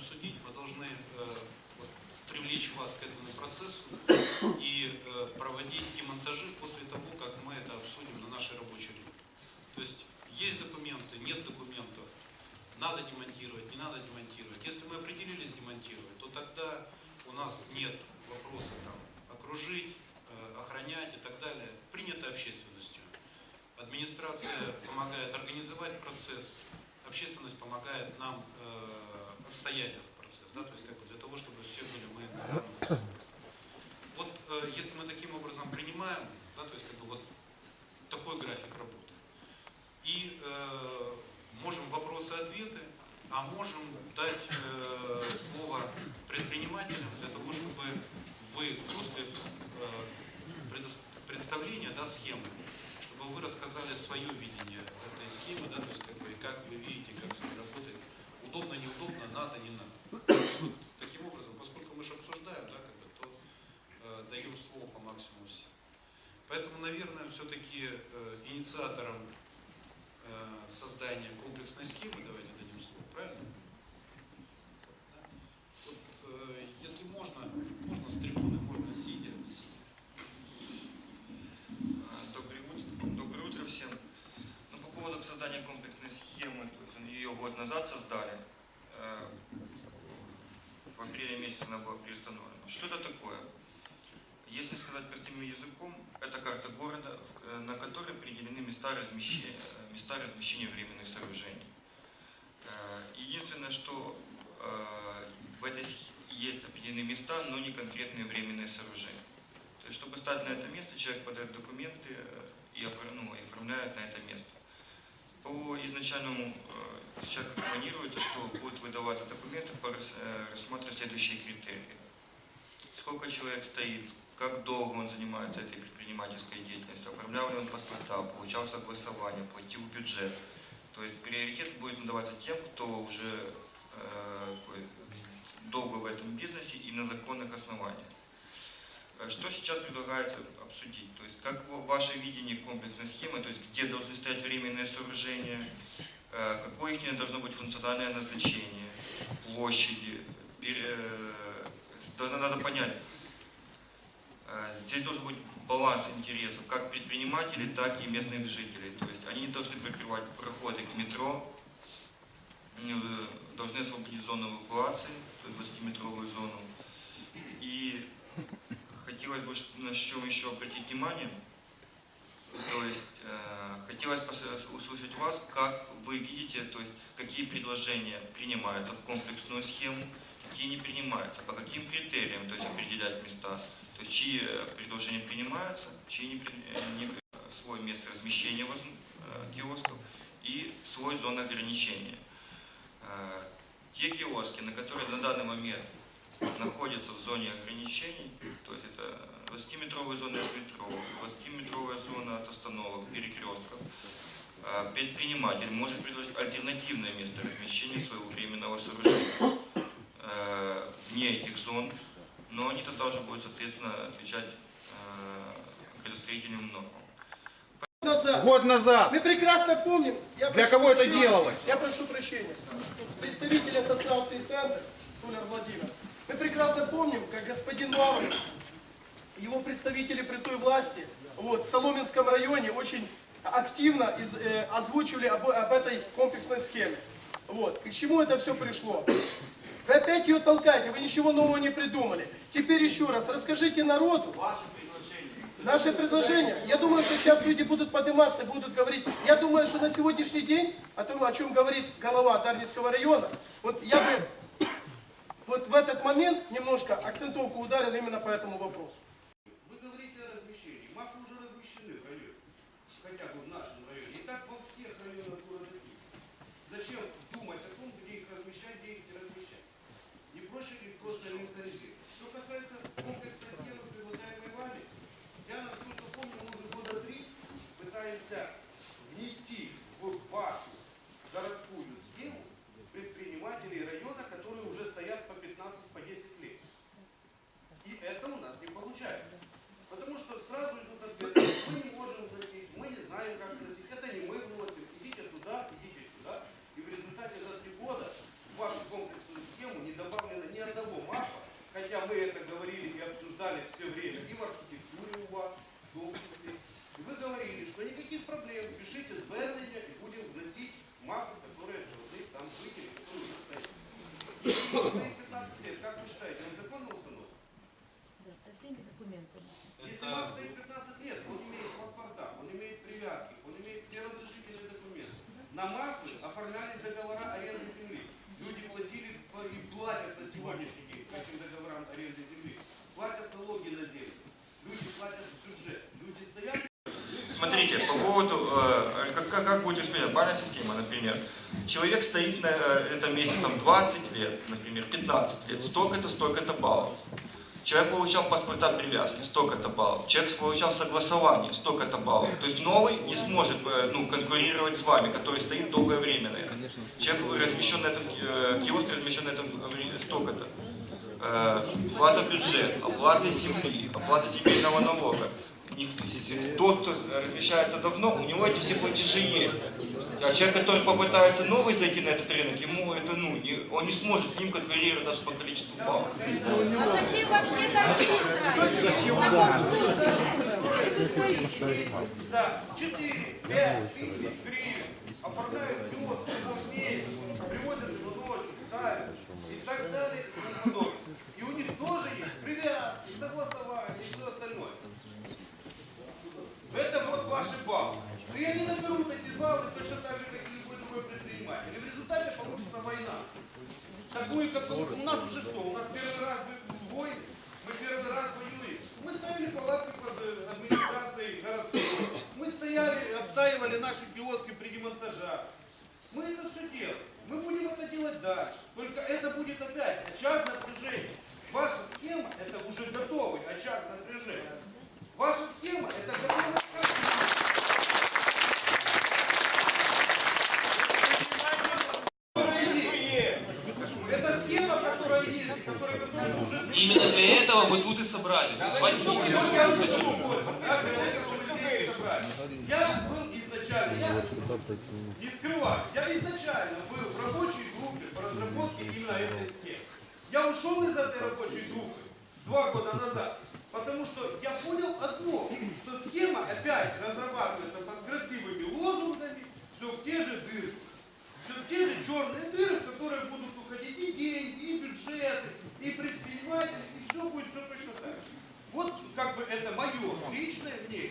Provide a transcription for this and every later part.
обсудить, мы должны э, вот, привлечь вас к этому процессу и э, проводить демонтажи после того, как мы это обсудим на нашей рабочей группе. То есть есть документы, нет документов, надо демонтировать, не надо демонтировать. Если мы определились демонтировать, то тогда у нас нет вопроса там окружить, э, охранять и так далее. Принято общественностью. Администрация помогает организовать процесс, общественность помогает нам э, отстоять этот процесс, да, то есть как бы для того, чтобы все были мы. Вот э, если мы таким образом принимаем, да, то есть как бы вот такой график работы, и э, можем вопросы-ответы, а можем дать э, слово предпринимателям для того, чтобы вы после э, представления да, схемы, чтобы вы рассказали свое видение этой схемы, да, то есть как бы, как вы видите, как с ней работает, удобно, неудобно, надо, не надо. Таким образом, поскольку мы же обсуждаем, да, как бы, то э, даем слово по максимуму всем. Поэтому, наверное, все-таки э, инициатором э, создания комплексной схемы давайте дадим слово, правильно? Да? Вот, э, если можно, можно с трибуны, можно сидя, сидя. Доброе утро, доброе утро всем. Ну, по поводу создания комплексной схемы, то есть он- ее год назад создали, э, в апреле месяце она была приостановлена. Что это такое? Если сказать простым языком, это карта города, э, на которой определены места размещения, э, места размещения временных сооружений. Э, Единственное, что в этой есть определенные места, но не конкретные временные сооружения. То есть, чтобы стать на это место, человек подает документы ну, и оформляет на это место. По изначальному сейчас планируется, что будут выдаваться документы, по э, следующие критерии. Сколько человек стоит, как долго он занимается этой предпринимательской деятельностью, оформлял ли он паспорта, получал согласование, платил бюджет. То есть приоритет будет надаваться тем, кто уже э, долго в этом бизнесе и на законных основаниях. Э, Что сейчас предлагается обсудить? То есть как ва- ваше видение комплексной схемы, то есть где должны стоять временные сооружения, какое их должно быть функциональное назначение, площади. э, Надо понять, э, здесь должен быть баланс интересов как предпринимателей, так и местных жителей. То есть они не должны прикрывать проходы к метро, э, должны освободить зону эвакуации, то есть 20-метровую зону. И хотелось бы на чем еще обратить внимание. Хотелось услышать вас, как вы видите, то есть какие предложения принимаются в комплексную схему, какие не принимаются, по каким критериям, то есть определять места, то есть чьи э, предложения принимаются, чьи не, э, не свой место размещения воз- э, киосков и свой зон ограничения. Те киоски, на которые на данный момент находятся в зоне ограничений, то есть это 20-метровая зона от метро, 20-метровая зона от остановок, перекрестков, а, предприниматель может предложить альтернативное место размещения своего временного сооружения э, вне этих зон, но они тогда уже будут, соответственно, отвечать э, градостроительным нормам. назад. Год назад. Мы прекрасно помним. Я Для кого это прощения- делалось? Я прошу прощения. Представитель ассоциации «Центр» Туляр Владимир. Мы прекрасно помним, как господин Лавров, его представители при той власти, вот, в Соломенском районе очень активно из- э, озвучивали об, об этой комплексной схеме. Вот. И к чему это все пришло? Вы опять ее толкаете, вы ничего нового не придумали. Теперь еще раз, расскажите народу, Наше предложение, я думаю, что сейчас люди будут подниматься, будут говорить, я думаю, что на сегодняшний день, о том, о чем говорит голова Дарницкого района, вот я бы вот в этот момент немножко акцентовку ударил именно по этому вопросу. Вы говорите о размещении. Мафы уже размещены в районе. Хотя бы в нашем районе. И так во всех районах города Киева. Зачем думать о том, где их размещать, где их не размещать? Не проще ли их просто инвентаризировать? Что касается комплексной схемы, предлагаемой вами, я, насколько помню, мы уже года три пытаемся внести в вашу городскую схему предпринимателей района, которые уже стоят по 15, по 10 лет. И это у нас не получается. Стоит 15 лет, как вы считаете, он законно установлен? Да, со всеми документами. Если вам стоит 15 лет, он имеет паспорта, он имеет привязки, он имеет все разрешительные документы. На Мафы оформлялись договора аренды земли. Люди платили и платят на сегодняшний день по этим договорам аренды земли. Платят налоги на землю. Люди платят в бюджет. Люди стоят Смотрите, по поводу, э, как, как, будет эксперимент, бальная система, например. Человек стоит на э, этом месте там 20 лет, например, 15 лет, столько-то, столько-то баллов. Человек получал паспорта привязки, столько-то баллов. Человек получал согласование, столько-то баллов. То есть новый не сможет э, ну, конкурировать с вами, который стоит долгое время на этом. Человек размещен на этом, э, киоск размещен на этом э, столько-то. Э, плата бюджет, оплата земли, оплата земельного налога. Тот, кто размещается давно, у него эти все платежи есть. А человек, который попытается новый зайти на этот рынок, ему это, ну, не- он не сможет с ним конкурировать даже по количеству баллов. А зачем вообще торги ставить? за 4-5 тысяч гривен оформляют в месяц, привозят ставят и так далее и тому подобное. И у них тоже есть привязки, согласования и все остальное. Это вот ваши баллы. И они наберут эти баллы точно так же, как и любой другой предприниматель. И в результате получится война. Такую, как у нас уже что? У нас первый раз войн, мы первый раз воюем. Мы ставили палатки под администрацией городской. Мы стояли, отстаивали наши киоски при демонтажах. Мы это все делаем. Мы будем это делать дальше. Только это будет опять очаг напряжения. Ваша схема это уже готовый очаг напряжения. Ваша схема это готовый очаг Это схема, которая есть, которая готова уже Именно для этого мы тут и собрались. Давайте не тянуть инициативу. Я был изначально, я не скрываю, я изначально был в рабочей группе по разработке именно этой схемы. Я ушел из этой рабочей группы два года назад, потому что я понял одно, что схема опять разрабатывается под красивыми лозунгами, все в те же дыры. Все в те же черные дыры, в которые будут уходить и деньги, и бюджеты, и предприниматели, и все будет все точно так же. Вот как бы это мое личное мнение.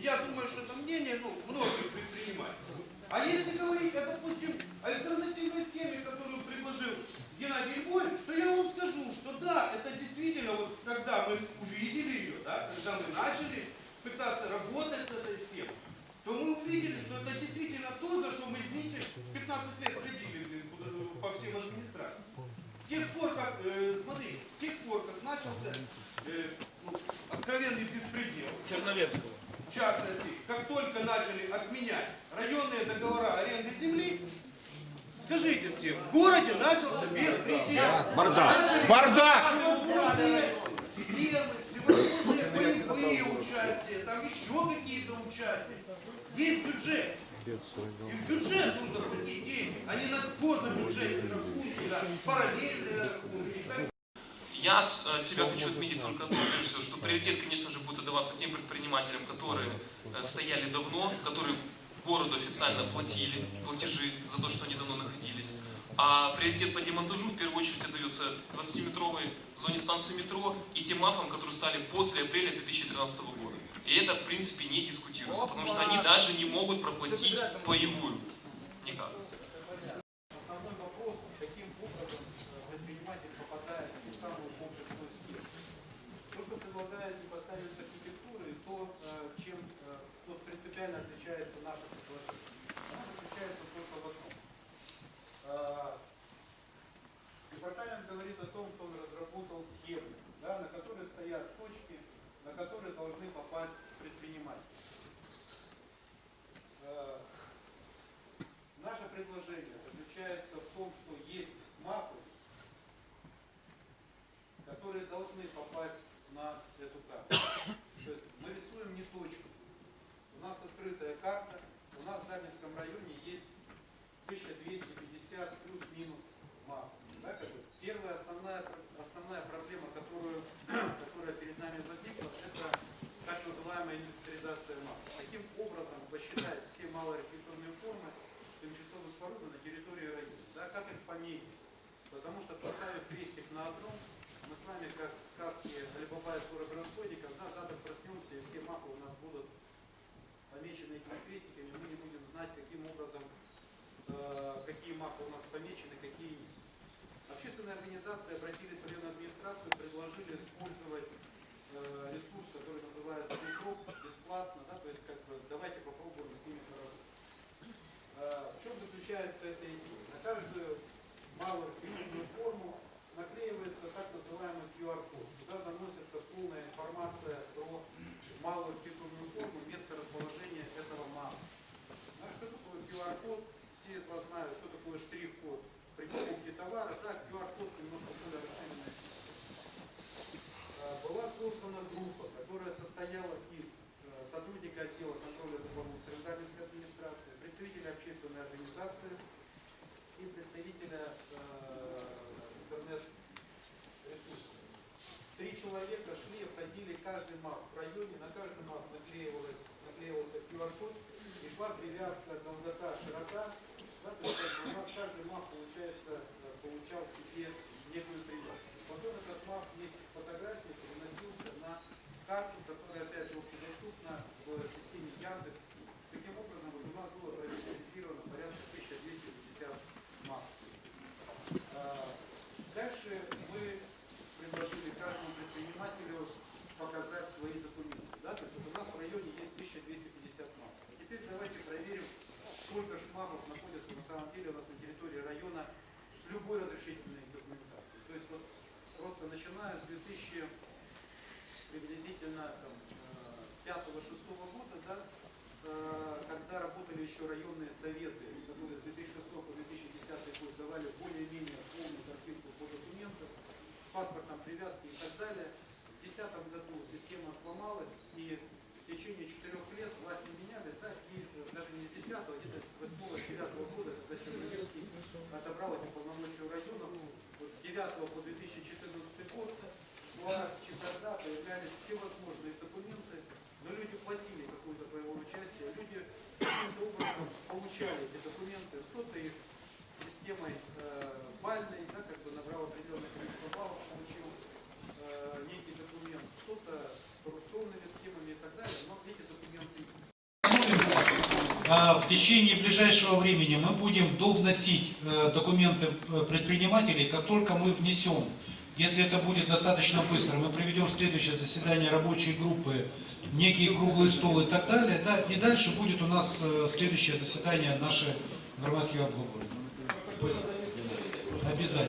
Я думаю, что это мнение ну, многих предпринимателей. А если говорить о, допустим, альтернативной схеме, которую предложил Геннадий Львович, то я вам скажу, что да, это действительно, вот когда мы увидели ее, да, когда мы начали пытаться работать с этой схемой, то мы увидели, что это действительно то, за что мы, извините, 15 лет ходили по всем администрациям. С тех пор, как, э, смотри, с тех пор, как начался э, ну, откровенный беспредел, Черновецкого. В частности, как только начали отменять районные договора аренды земли, скажите все, в городе начался беспредел. Бардак. Бардак! Всевозможные схемы, всевозможные боевые участия, там еще какие-то участия. Есть бюджет. И в бюджет нужно платить деньги, а не на позабюджетные рахунки, да, параллельные рахунки и так далее. Я от с- от себя хочу отметить только одно, прежде всего, что приоритет, конечно же, отдаваться тем предпринимателям, которые э, стояли давно, которые городу официально платили платежи за то, что они давно находились. А приоритет по демонтажу в первую очередь отдается 20-метровой зоне станции метро и тем мафам, которые стали после апреля 2013 года. И это, в принципе, не дискутируется, потому что они даже не могут проплатить паевую. Никак. Основной вопрос, каким образом э, предприниматель попадает в ту самую комплексную схему. То, что предлагает департамент архитектуры, то, э, чем э, вот принципиально отличается наше предложение. Оно заключается только в одном. Э, Департамент говорит о том, что он разработал схему, да, на которой стоят точки, на которые должны попасть предприниматели. Э, Наше предложение заключается в том, что есть мапы, которые должны попасть на эту карту. То есть мы рисуем не точку. У нас открытая карта, у нас в Дарницком районе есть 1250 плюс-минус мап. Да, как бы первая основная, основная проблема, которую, которая перед нами возникла, это так называемая инвентаризация мап. Каким образом посчитать все малоархитектурные формы тимчасово споруды на территории района, да, как их пометить, Потому что поставив крестик на одном, мы с вами, как в сказке Алибаба и 40 разбойников, да, завтра проснемся, и все мапы у нас будут помечены этими крестиками, мы не будем знать, каким образом, э, какие мапы у нас помечены, какие нет. Общественные организации обратились в районную администрацию, предложили использовать э, ресурс, который называется Укроп, бесплатно, да, то есть как бы давайте попробуем с ними поработать. Э, В чем заключается эта идея? На каждую малую архитектурную форму наклеивается так называемый QR-код. Туда заносится полная информация про малую архитектурную форму, место расположения этого мапа. Знаешь, что такое QR-код? Все из вас знают, что такое штрих-код при покупке товара. Так, QR-код немножко более расширенная Э, была создана группа, которая состояла из э, сотрудника отдела контроля за благоустройством Дарницкой администрации, представителя общественной организации и представителя э, интернет-ресурса. Три человека шли, обходили каждый мап в районе, на каждый мап наклеивалась, наклеивался QR-код и шла привязка долгота, широта. Да, то есть у нас каждый мап, получается, э, получал себе некую привязку. Потом этот мап вместе с фотографией переносился на карту, которая опять же общедоступна в системе Яндекс. Таким образом, у нас было проанализировано порядка 1250 мап. А, Дальше мы предложили каждому предпринимателю показать свои документы. Да? То есть вот у нас в районе есть 1250 мап. А теперь давайте проверим, сколько ж мапов находится на самом деле у нас на территории района с любой разрешительной документацией. То есть вот просто начиная с 2000 приблизительно там, 5-6 года, да, э, когда работали еще районные советы, которые с 2006 по 2010 год давали более-менее полную картинку по документам, с паспортом привязки и так далее. В 2010 году система сломалась, и в течение четырех лет власти менялись, да, и э, даже не с 10 а где-то с 8-9 года, когда Черногорский отобрал эти полномочия 2009 по 2014 год в Луарах Чикарда появлялись все возможные документы, но люди платили какое-то боевое участие, люди каким-то образом получали эти документы, кто-то их системой э, бальной, да, как бы набрал определенное количество баллов, получил э, некий документ, кто-то В течение ближайшего времени мы будем довносить э, документы э, предпринимателей, как только мы внесем. Если это будет достаточно быстро, мы проведем следующее заседание рабочей группы, некий круглый стол и так далее. Да, и дальше будет у нас э, следующее заседание нашей громадских обговоров. Обязательно.